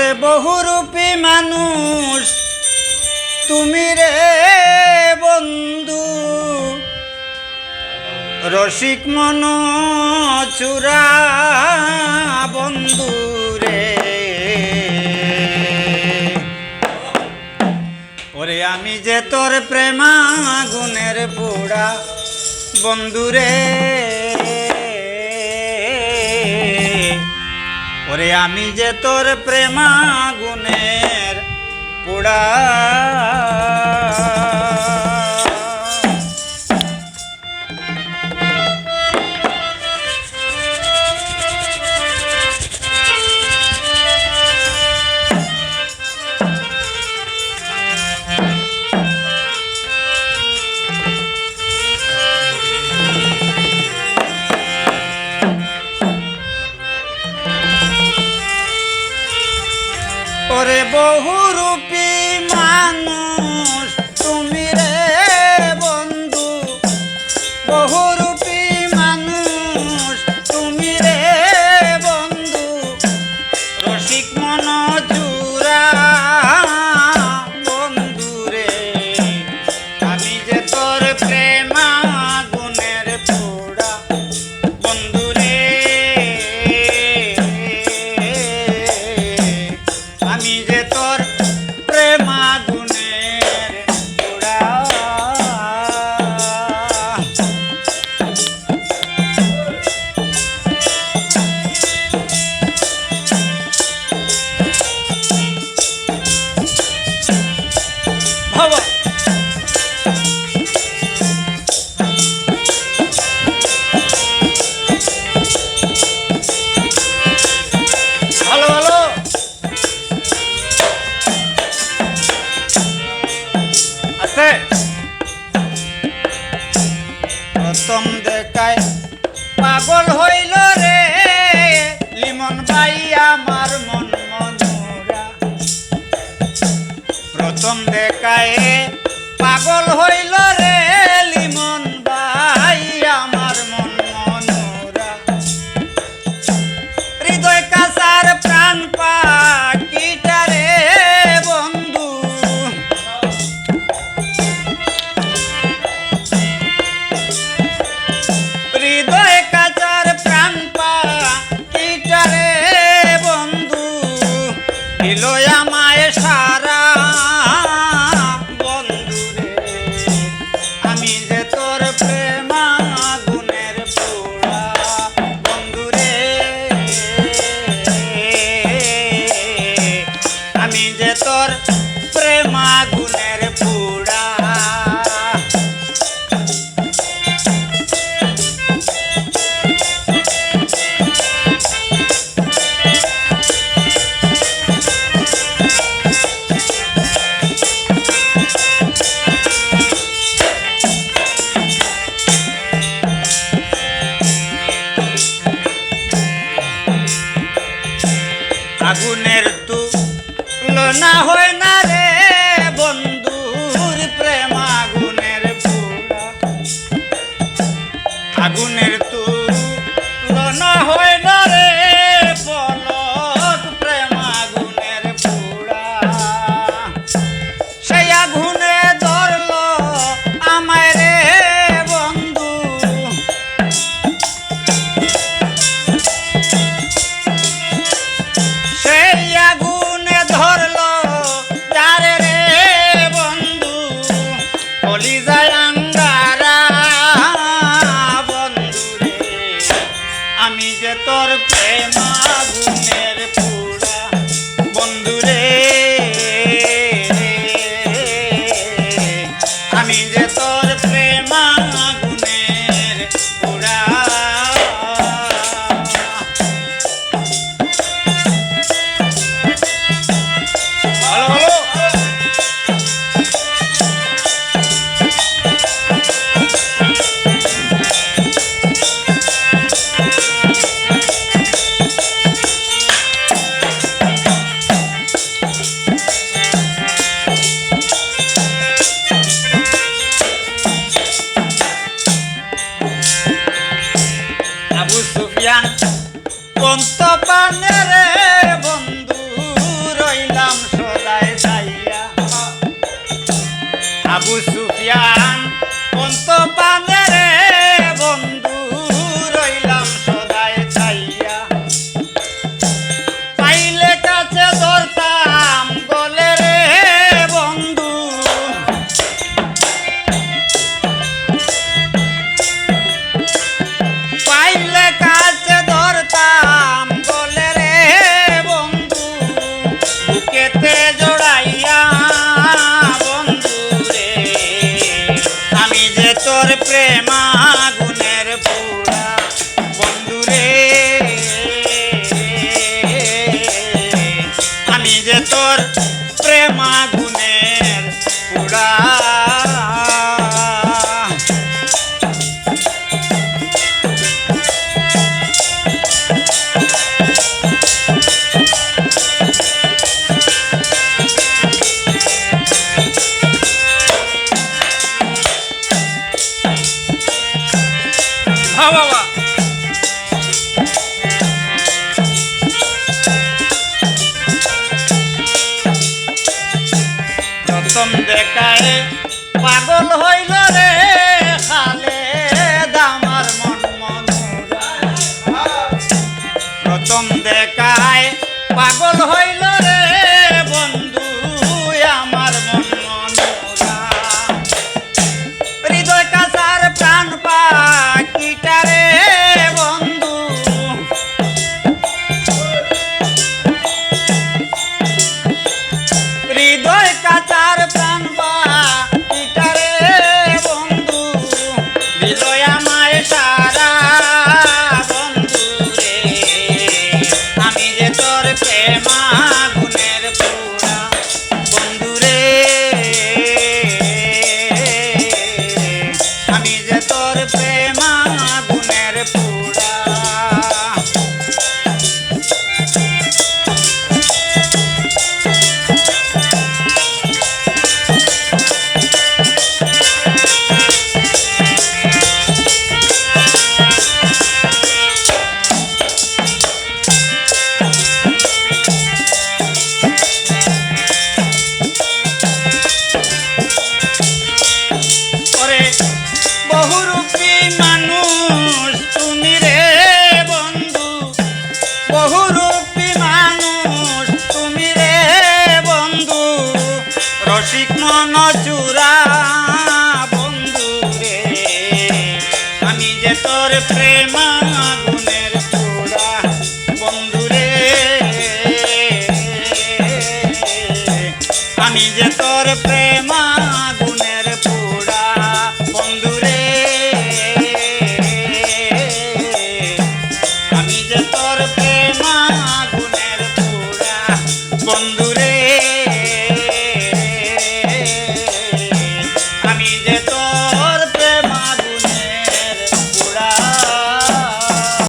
ওরে বহুরূপী মানুষ, তুমি রে বন্ধু। রসিক মন চূড়া বন্ধু রে। ওরে আমি যে তোর প্রেমা গুণের বুড়া বন্ধু রে। ওরে আমি যে তোর প্রেমা গুণের পোড়া। বহুরূপ একায়ে পাগল হইল agulher é boa. playing my জীবন্ত বানের দর্শন দেখায়। পাগল হইল রে। তোর প্রেমা গুণের তোরা বন্ধুরে। আমি যে তোর প্রেম